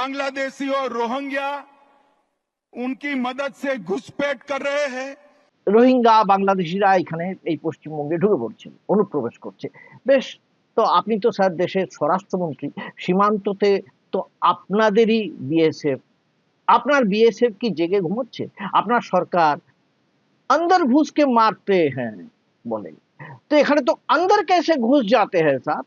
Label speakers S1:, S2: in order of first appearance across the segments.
S1: बांग्लादेशी और रोहिंग्या उनकी मदद से घुसपैठ कर रहे हैं
S2: রোহিঙ্গা বাংলাদেশিরা এখানে এই পশ্চিমবঙ্গে ঢুকে পড়ছে অনুপ্রবেশ করছে বেশ তো আপনি তো স্যার দেশের স্বরাষ্ট্রমন্ত্রী সীমান্ততে তো আপনাদেরই বিএসএফ আপনার বিএসএফ কি জেগে ঘুমোচ্ছে আপনার সরকার अंदर घुस के मारते हैं বলে তো এখানে তো अंदर कैसे घुस जाते हैं স্যার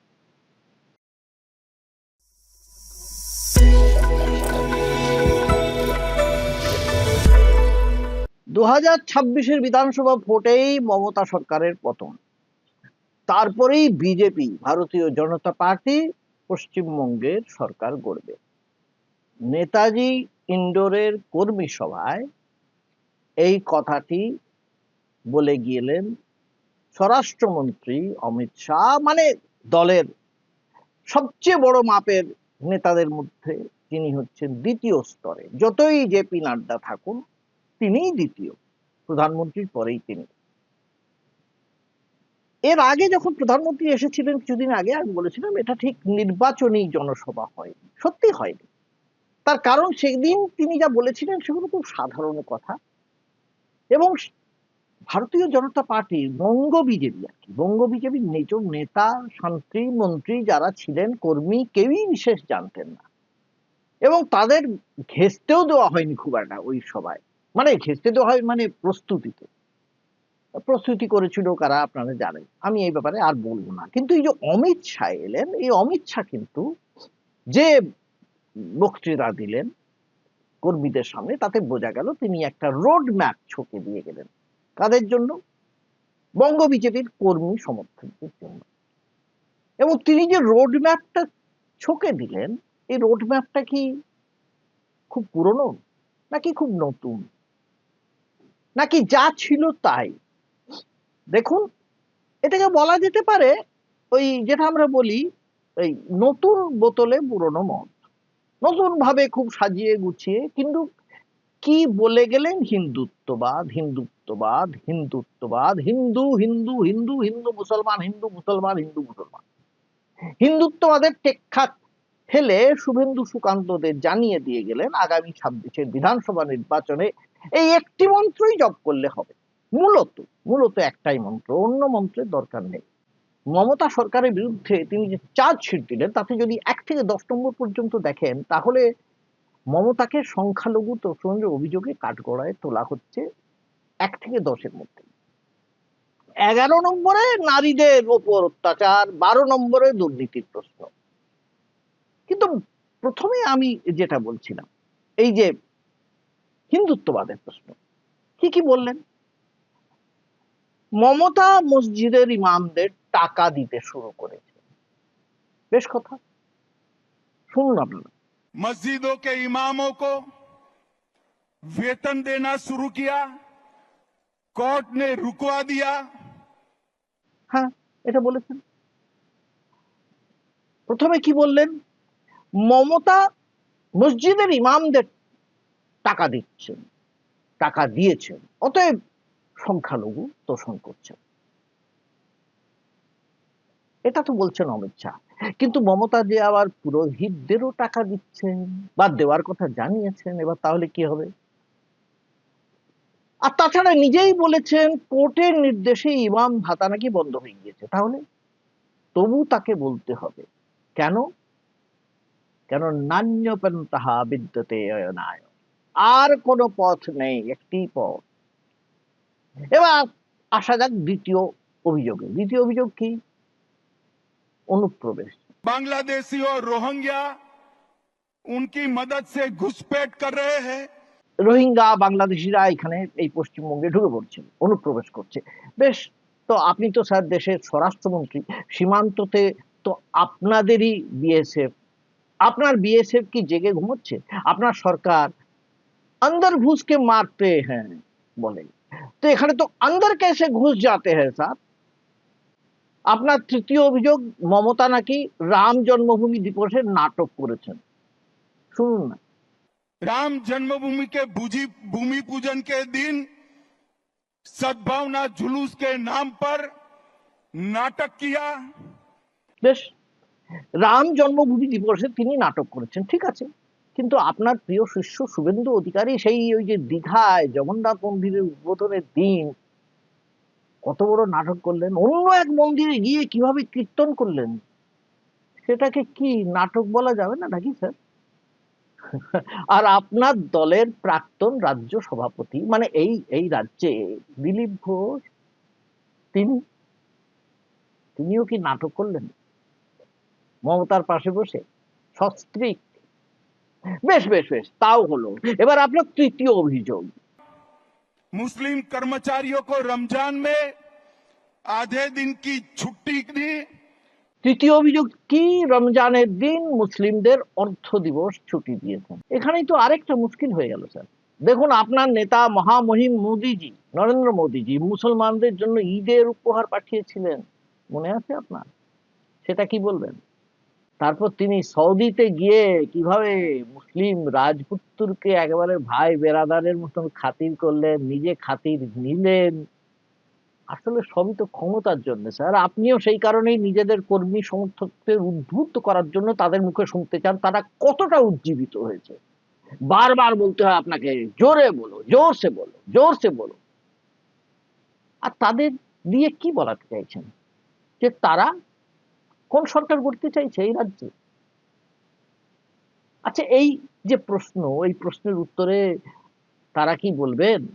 S2: দু হাজার ছাব্বিশের বিধানসভা ভোটেই মমতা সরকারের পতন। তারপরেই বিজেপি ভারতীয় জনতা পার্টি পশ্চিমবঙ্গের সরকার গড়বে। নেতাজি ইন্ডোরের কর্মী সভায় এই কথাটি বলে গিয়েলেন স্বরাষ্ট্রমন্ত্রী অমিত শাহ মানে দলের সবচেয়ে বড় মাপের নেতাদের মধ্যে তিনি হচ্ছেন দ্বিতীয় স্তরে। যতই জেপি নাড্ডা থাকুন তিনিই দ্বিতীয়, প্রধানমন্ত্রীর পরেই তিনি। এর আগে যখন প্রধানমন্ত্রী এসেছিলেন কিছুদিন আগে, আমি বলেছিলাম এটা ঠিক নির্বাচনী জনসভা হয়নি, সত্যি হয়নি। তার কারণ সেদিন তিনি যা বলেছিলেন সেগুলো খুব সাধারণ কথা। এবং ভারতীয় জনতা পার্টি, বঙ্গ বিজেপি আর কি, বঙ্গ বিজেপির নিজ নেতা, শান্তি মন্ত্রী যারা ছিলেন, কর্মী, কেউই বিশেষ জানতেন না। এবং তাদের ঘেঁচতেও দেওয়া হয়নি খুব একটা ওই সভায়। মানে ঘেঁচতে তো হয় মানে প্রস্তুতিতে। প্রস্তুতি করেছিল কারা আপনারা জানেন। আমি এই ব্যাপারে আর বলব না। কিন্তু এই যে অমিত শাহ এলেন, এই অমিত শাহ কিন্তু যে বক্তৃতা দিলেন কর্মীদের সামনে তাতে বোঝা গেল তিনি একটা রোড ম্যাপ ছকে দিয়ে গেলেন। কাদের জন্য? বঙ্গ বিজেপির কর্মী সমর্থকদের জন্য। এবং তিনি যে রোড ম্যাপটা ছকে দিলেন, এই রোড ম্যাপটা কি খুব পুরনো? নাকি খুব নতুন? নাকি যা ছিল তাই? দেখুন, এটাকে বলা যেতে পারে ওই যেটা আমরা বলি এই নতুন বোতলে পুরনো মদ। নতুন ভাবে খুব সাজিয়ে গুছিয়ে, কিন্তু কি বলে গেলেন? হিন্দুত্ববাদ হিন্দুত্ববাদ হিন্দুত্ববাদ, হিন্দু হিন্দু হিন্দু হিন্দু মুসলমান হিন্দু মুসলমান হিন্দু মুসলমান। হিন্দুত্ববাদের টেক্কা ফেলে শুভেন্দু সুকান্তদের জানিয়ে দিয়ে গেলেন আগামী ছাব্বিশের বিধানসভা নির্বাচনে এই একটি মন্ত্রই জপ করলে হবে। মূলত মূলত একটাই মন্ত্র, অন্য মন্ত্রের দরকার নেই। মমতা সরকারের বিরুদ্ধে তিনি যে চার্জশিট দিলেন, তাতে যদি এক থেকে দশ নম্বর পর্যন্ত দেখেন, তাহলে মমতাকে সংখ্যালঘু তোষণের অভিযোগে কাঠগড়ায় তোলা হচ্ছে এক থেকে দশের মধ্যে। এগারো নম্বরে নারীদের ওপর অত্যাচার, বারো নম্বরে দুর্নীতির প্রশ্ন। কিন্তু প্রথমে আমি যেটা বলছিলাম, এই যে হিন্দুত্ববাদের প্রশ্ন কি কি বললেন মমতা মসজিদের ইমামদের টাকা দিতে শুরু করেছে বেশ কথা শুনুন আপনারা
S1: मस्जिदों के इमामों को वेतन देना शुरू किया कोर्ट ने रुकवा दिया
S2: হ্যাঁ এটা বলেছেন প্রথমে কি বললেন মমতা মসজিদের ইমামদের টাকা দিচ্ছেন, টাকা দিয়েছেন, অতএব সংখ্যালঘু তোষণ করছেন। এটা তো বলছেন অমিত শাহ। কিন্তু মমতা যে আবার পুরোহিতদেরও টাকা দিচ্ছেন বা দেওয়ার কথা জানিয়েছেন, এবার তাহলে কি হবে? আর তাছাড়া নিজেই বলেছেন কোর্টের নির্দেশে ইমাম ভাতা নাকি বন্ধ হয়ে গিয়েছে। তাহলে তবু তাকে বলতে হবে, কেন? কেন নান্যপন তাহা বিদ্যতে অয়নায় আর কোন পথ নেই একটি পথ। এবার আসা যাক দ্বিতীয় অভিযোগে। দ্বিতীয় অভিযোগ কি? অনুপ্রবেশ।
S1: বাংলাদেশি ও রোহিঙ্গা উনকি মদত সে ঘুসপেট কর রহে হ্যায়।
S2: রোহিঙ্গা বাংলাদেশিরা এখানে এই পশ্চিমবঙ্গে ঢুকে পড়ছে অনুপ্রবেশ করছে। বেশ তো আপনি তো স্যার দেশের স্বরাষ্ট্রমন্ত্রী সীমান্ততে তো আপনাদেরই বিএসএফ। আপনার বিএসএফ কি জেগে ঘুমোচ্ছে? আপনার সরকার अंदर घुस के मारते हैं বলে তো এখানে তো अंदर कैसे घुस जाते हैं স্যার আপনার তৃতীয় অভিযোগ মমতা নাকি রাম জন্মভূমি দিবসের নাটক করেছেন শুনুন না
S1: राम जन्मभूमि के भूजी भूमि पूजन के दिन सद्भावना जुलूस के नाम पर नाटक किया
S2: বেশ রাম জন্মভূমি দিবসে তিনি নাটক করেছেন ঠিক আছে কিন্তু আপনার প্রিয় শিষ্য শুভেন্দু অধিকারী সেই ওই যে দীঘায় জগন্নাথ মন্দিরের উদ্বোধনের দিন কত বড় নাটক করলেন, অন্য এক মন্দিরে গিয়ে কীভাবে কীর্তন করলেন? সেটাকে কি নাটক বলা যাবে না নাকি স্যার? আর আপনার দলের প্রাক্তন রাজ্য সভাপতি মানে এই এই রাজ্যে দিলীপ ঘোষ, তিনি, তিনিও কি নাটক করলেন? মমতার পাশে বসে, সস্ত্রীক বেশ বেশ বেশ তাও হলো। এবার আপনার তৃতীয় অভিযোগ।
S1: মুসলিম কর্মচারী রমজান মে আধে দিন কি ছুটি
S2: তৃতীয় অভিযোগ কি রমজানের দিন মুসলিমদের অর্থ দিবস ছুটি দিয়েছেন? এখানে তো আরেকটা মুশকিল হয়ে গেল স্যার। দেখুন আপনার নেতা মহামহিম মোদিজি নরেন্দ্র মোদিজি মুসলমানদের জন্য ঈদের উপহার পাঠিয়েছিলেন। মনে আছে আপনার? সেটা কি বলবেন? তারপর তিনি সৌদিতে গিয়ে কীভাবে মুসলিম রাজপুত্রকে একেবারে ভাই বেরাদারের মতন খাতির করলেন, নিজে খাতির নিলেন, আসলে সবই তো ক্ষমতার জন্য স্যার। আপনিও সেই কারণেই নিজেদের কর্মী সমর্থকদের উদ্বুদ্ধ করার জন্য তাদের মুখে শুনতে চান, তারা কতটা উজ্জীবিত হয়েছে। বারবার বলতে হয় আপনাকে, জোরে বলো, জোরসে বলো জোরসে বলো। আর তাদের দিয়ে কি বলাতে চাইছেন? যে তারা কোন সরকার গড়তে চাইছে? এই রাজ্যে। আচ্ছা এই যে প্রশ্ন, এই প্রশ্নের উত্তরে তারা কি বলবেন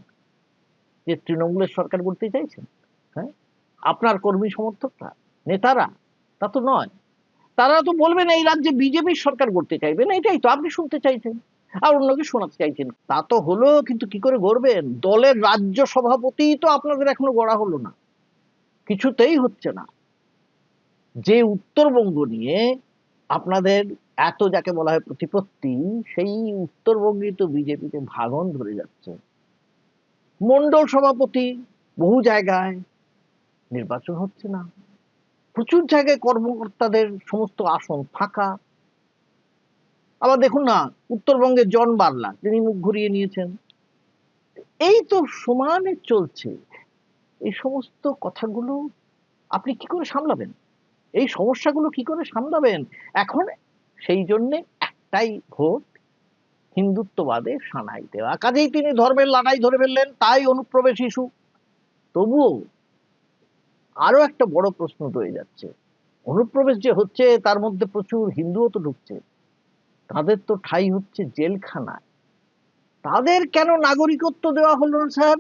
S2: যে তৃণমূলের সরকার গড়তে চাইছেন? হ্যাঁ? আপনার কর্মী সমর্থকরা, নেতারা, তা তো নয়। তারা তো বলবেন এই রাজ্যে বিজেপির সরকার গড়তে চাইবেন এটাই তো আপনি শুনতে চাইছেন। আর অন্যকে শোনাতে চাইছেন। তা তো হলো, কিন্তু কি করে গড়বেন? দলের রাজ্য সভাপতি তো আপনাদের এখনও গড়া হলো না। কিছুতেই হচ্ছে না। যে উত্তরবঙ্গ নিয়ে আপনাদের এত যাকে বলা হয় প্রতিপত্তি, সেই উত্তরবঙ্গে তো বিজেপিতে ভাগন ধরে যাচ্ছে। মন্ডল সভাপতি বহু জায়গায় নির্বাচন হচ্ছে না। প্রচুর জায়গায় কর্মকর্তাদের সমস্ত আসন ফাঁকা। আবার দেখুন না, উত্তরবঙ্গের জন বার্লা তিনি মুখ ঘুরিয়ে নিয়েছেন। এই তো সমানে চলছে। এই সমস্ত কথাগুলো আপনি কি করে সামলাবেন? এই সমস্যাগুলো কি করে সামলাবেন? এখন সেই জন্য একটাই ভোট হিন্দুত্ববাদে সানাই দেওয়া কাজেই তিনি ধর্মের লড়াই ধরে ফেললেন, তাই অনুপ্রবেশ ইস্যু। তবুও আরও একটা বড় প্রশ্ন রয়ে যাচ্ছে। অনুপ্রবেশ যে হচ্ছে, তার মধ্যে প্রচুর হিন্দুও তো ঢুকছে। তাদের তো ঠাই হচ্ছে জেলখানায়। তাদের কেন নাগরিকত্ব দেওয়া হলো না, স্যার?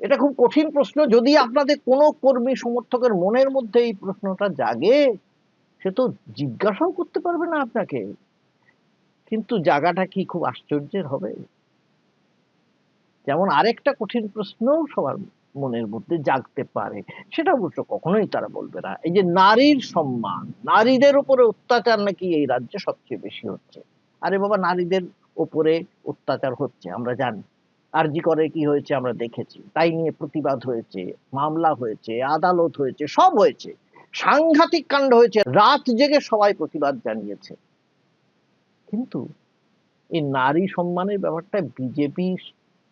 S2: এটা খুব কঠিন প্রশ্ন। যদি আপনাদের কোনো কর্মী সমর্থকের মনের মধ্যে এই প্রশ্নটা জাগে, সে তো জিজ্ঞাসাও করতে পারবে না আপনাকে। কিন্তু জায়গাটা কি খুব আশ্চর্যের হবে? যেমন আরেকটা কঠিন প্রশ্ন সবার মনের মধ্যে জাগতে পারে। সেটা অবশ্য কখনোই তারা বলবে না। এই যে নারীর সম্মান, নারীদের উপরে অত্যাচার নাকি এই রাজ্যে সবচেয়ে বেশি হচ্ছে? আরে বাবা, নারীদের উপরে অত্যাচার হচ্ছে, আমরা জানি। আরজি করে কি হয়েছে আমরা দেখেছি। তাই নিয়ে প্রতিবাদ হয়েছে মামলা হয়েছে আদালত হয়েছে সব হয়েছে। সাংঘাতিক কাণ্ড হয়েছে রাত জেগে সবাই প্রতিবাদ জানিয়েছে। কিন্তু এই নারী সম্মানের ব্যাপারটা বিজেপির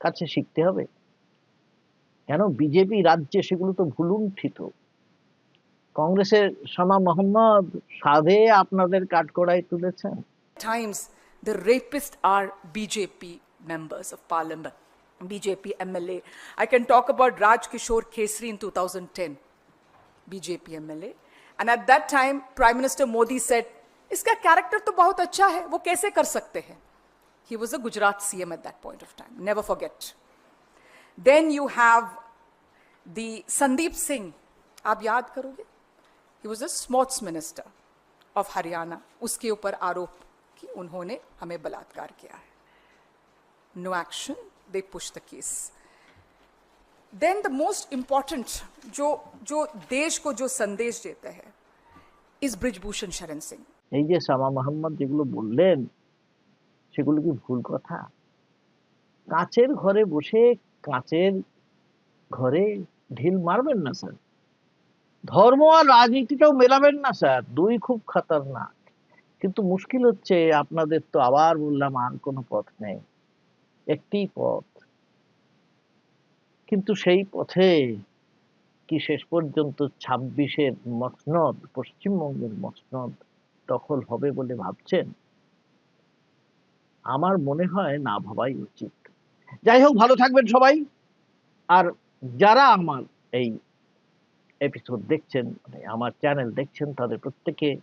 S2: কাছে শিখতে হবে। কেন বিজেপি রাজ্যে সেগুলো তো ভুলুণ্ঠিত। কংগ্রেসের শামা মোহাম্মদ সাধে আপনাদের কাঠগড়ায় তুলেছেন।
S3: Times the rapists are BJP members of parliament, BJP MLA. I can talk about Raj Kishore Kesri in 2010, BJP MLA. And at that time, Prime Minister Modi said, इसका कैरेक्टर तो बहुत अच्छा है वो कैसे कर सकते हैं He was a Gujarat CM at that point of time, never forget. Then you have the Sandeep Singh, आप याद करोगे ही was a sports minister of Haryana उसके ऊपर आरोप कि उन्होंने हमें बलात्कार किया है no action they push the case then the most important जो जो देश को जो संदेश देते हैं इस ब्रिजभूषण शरण सिंह
S2: এই যে শামা মোহাম্মদ যেগুলো বললেন সেগুলো কি ভুল কথা কাঁচের ঘরে বসে কাঁচের ঘরে ঢিল মারবেন না স্যার ধর্ম আর রাজনীতিটাও মেলাবেন না স্যার দুই খুব খতরনাক কিন্তু মুশকিল হচ্ছে আপনাদের তো আবার বললাম আর কোনো পথ নেই একটি পথ। কিন্তু সেই পথে কি শেষ পর্যন্ত ছাব্বিশের মসনদ, পশ্চিমবঙ্গের মসনদ দখল হবে বলে ভাবছেন? আমার মনে হয় না ভাবাই উচিত। যাই হোক, ভালো থাকবেন সবাই। আর যারা আমার এই এপিসোড দেখছেন মানে আমার চ্যানেল দেখছেন, তাদের প্রত্যেকে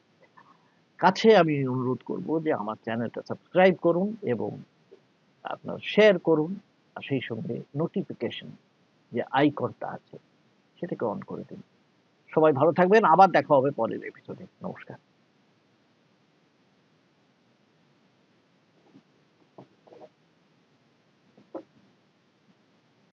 S2: কাছে আমি অনুরোধ করব যে আমার চ্যানেলটা সাবস্ক্রাইব করুন এবং আপনার শেয়ার করুন আর সেই সঙ্গে নোটিফিকেশন যে আইকনটা আছে, সেটাকে অন করে দিন। সবাই ভালো থাকবেন, আবার দেখা হবে পরের এপিসোডে নমস্কার।